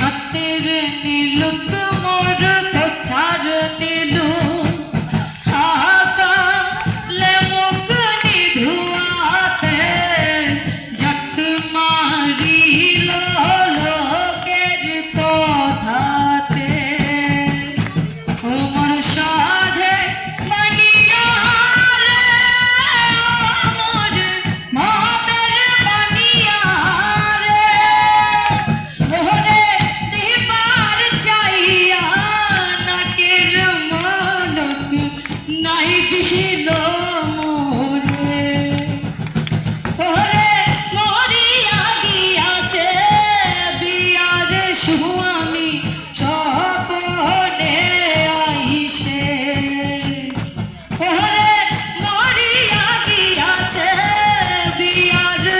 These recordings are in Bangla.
হাত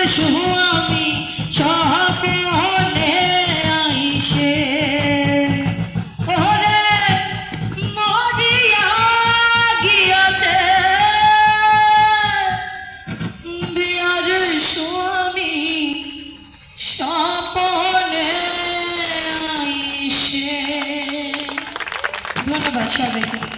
আমি সহাবে হলে আইসে। ওরে মরিয়া গিয়াছে। বিয়ার স্বামী সপনে আইসে। ধন্যবাদ সবাইকে।